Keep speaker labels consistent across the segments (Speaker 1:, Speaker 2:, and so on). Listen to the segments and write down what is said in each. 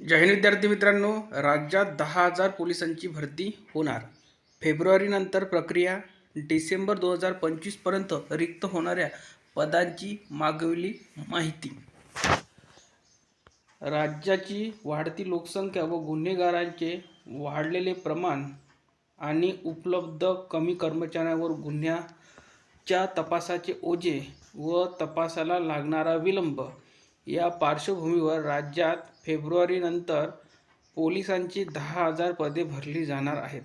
Speaker 1: जय हिंद विद्यार्थी मित्रांनो. राज्यात दहा हजार पोलिसांची भरती होणार. फेब्रुवारीनंतर प्रक्रिया डिसेंबर दोन हजार पंचवीसपर्यंत रिक्त होणाऱ्या पदांची मागवली माहिती. राज्याची वाढती लोकसंख्या व गुन्हेगारांचे वाढलेले प्रमाण आणि उपलब्ध कमी कर्मचाऱ्यांवर गुन्ह्याच्या तपासाचे ओझे व तपासाला लागणारा विलंब या पार्श्वभूमीवर राज्यात फेब्रुवारीनंतर पोलिसांची दहा हजार पदे भरली जाणार आहेत.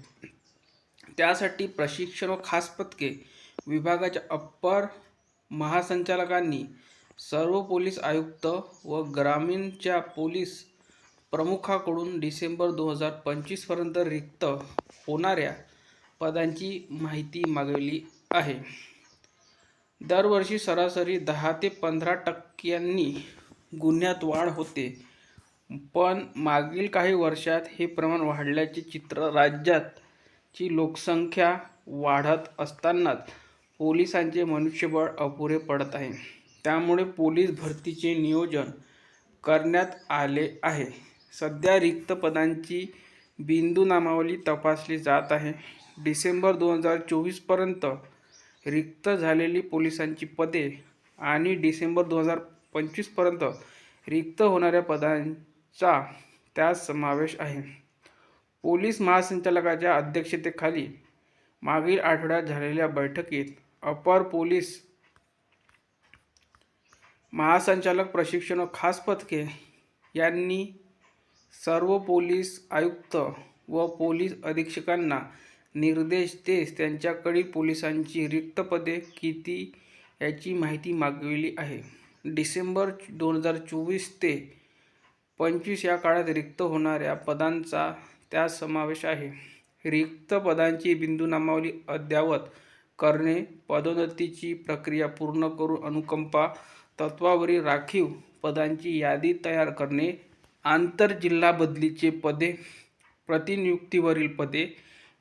Speaker 1: त्यासाठी प्रशिक्षण व खास पथके विभागाच्या अप्पर महासंचालकांनी सर्व पोलीस आयुक्त व ग्रामीणच्या पोलीस प्रमुखाकडून डिसेंबर दोन हजार पंचवीसपर्यंत रिक्त होणाऱ्या पदांची माहिती मागवली आहे. दरवर्षी सरासरी दहा ते पंधरा टक्क्यांनी गुन्ह्यात वाढ होते. पण मागील काही वर्षात हे प्रमाण वाढल्याचे चित्र राज्याची लोकसंख्या वाढत असतानाच पोलिसांचे मनुष्यबळ अपुरे पडत आहे. त्यामुळे पोलीस भरतीचे नियोजन करण्यात आले आहे. सध्या रिक्त पदांची बिंदू नामावली तपासली जात आहे. डिसेंबर दोन हजार चोवीसपर्यंत रिक्त झालेली पोलिसांची पदे आणि डिसेंबर दोन हजार पंचवीसपर्यंत रिक्त होणाऱ्या पदांचा त्यात समावेश आहे. पोलीस महासंचालकाच्या अध्यक्षतेखाली मागील आठवड्यात झालेल्या बैठकीत अपर पोलीस महासंचालक प्रशिक्षण खास पथके यांनी सर्व पोलीस आयुक्त व पोलीस अधीक्षकांना निर्देश देत त्यांच्याकडील पोलिसांची रिक्त पदे किती याची माहिती मागविली आहे. डिसेंबर दोन हजार चोवीस ते पंचवीस या काळात रिक्त होणाऱ्या पदांचा त्यात समावेश आहे. रिक्त पदांची बिंदू नामावली अद्ययावत करणे पदोन्नतीची प्रक्रिया पूर्ण करून अनुकंपा तत्वावरील राखीव पदांची यादी तयार करणे आंतरजिल्हा बदलीचे पदे प्रतिनियुक्तीवरील पदे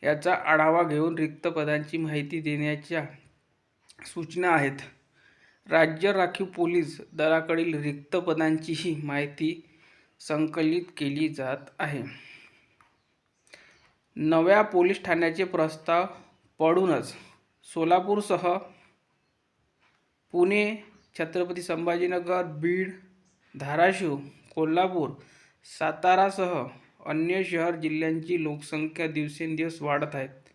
Speaker 1: याचा आढावा घेऊन रिक्त पदांची माहिती देण्याच्या सूचना आहेत. राज्य राखीव पोलीस दलाकडील रिक्त पदांचीही माहिती संकलित केली जात आहे. नव्या पोलीस ठाण्याचे प्रस्ताव पडूनच सोलापूरसह पुणे छत्रपती संभाजीनगर बीड धाराशिव कोल्हापूर सातारासह अन्य शहर जिल्ह्यांची लोकसंख्या दिवसेंदिवस वाढत आहेत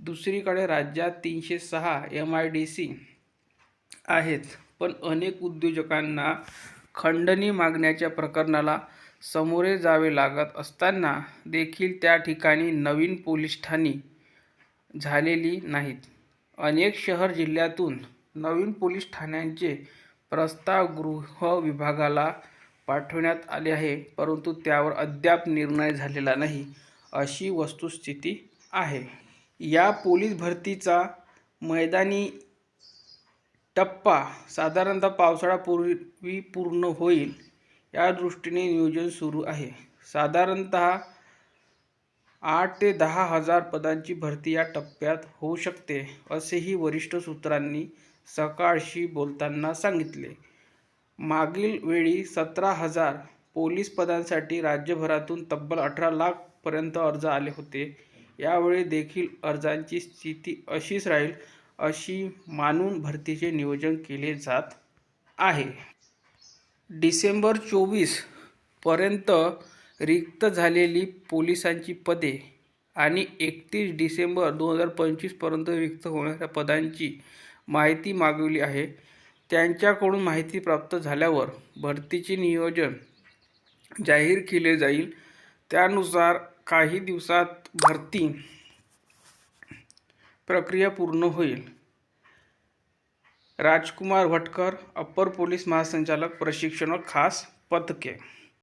Speaker 1: दुसरीकडे राज्यात तीनशे सहा एम आय डी सी आहेत. पण अनेक उद्योजकांना खंडणी मागण्याच्या प्रकरणाला सामोरे जावे लागत असताना देखील त्या ठिकाणी नवीन पोलीस ठाणी झालेली नाहीत. अनेक शहर जिल्ह्यातून नवीन पोलीस ठाण्यांचे प्रस्ताव गृह विभागाला पाठवण्यात आले आहे परंतु त्यावर अद्याप निर्णय झालेला नाही अशी वस्तुस्थिती आहे. या पोलीस भरतीचा मैदानी टप्पा साधारणतः पावसाळ्यापूर्वी पूर्ण होईल या दृष्टीने नियोजन सुरू आहे. साधारणतः आठ ते दहा हजार पदांची भरती या टप्प्यात होऊ शकते असेही वरिष्ठ सूत्रांनी सकाळशी बोलताना सांगितले. मागील वेळी सतरा हजार पोलीस पदांसाठी राज्यभरातून तब्बल अठरा लाखपर्यंत अर्ज आले होते. यावेळी देखील अर्जांची स्थिती अशीच राहील अशी मानून भरतीचे नियोजन केले जात आहे. डिसेंबर चोवीसपर्यंत रिक्त झालेली पोलिसांची पदे आणि एकतीस डिसेंबर दोन हजार पंचवीसपर्यंत रिक्त होणाऱ्या पदांची माहिती मागवली आहे. त्यांच्याकडून माहिती प्राप्त झाल्यावर भरतीचे नियोजन जाहीर केले जाईल. त्यानुसार काही दिवसात भरती प्रक्रिया पूर्ण होईल. राजकुमार भटकर अप्पर पोलीस महासंचालक प्रशिक्षण खास पथके.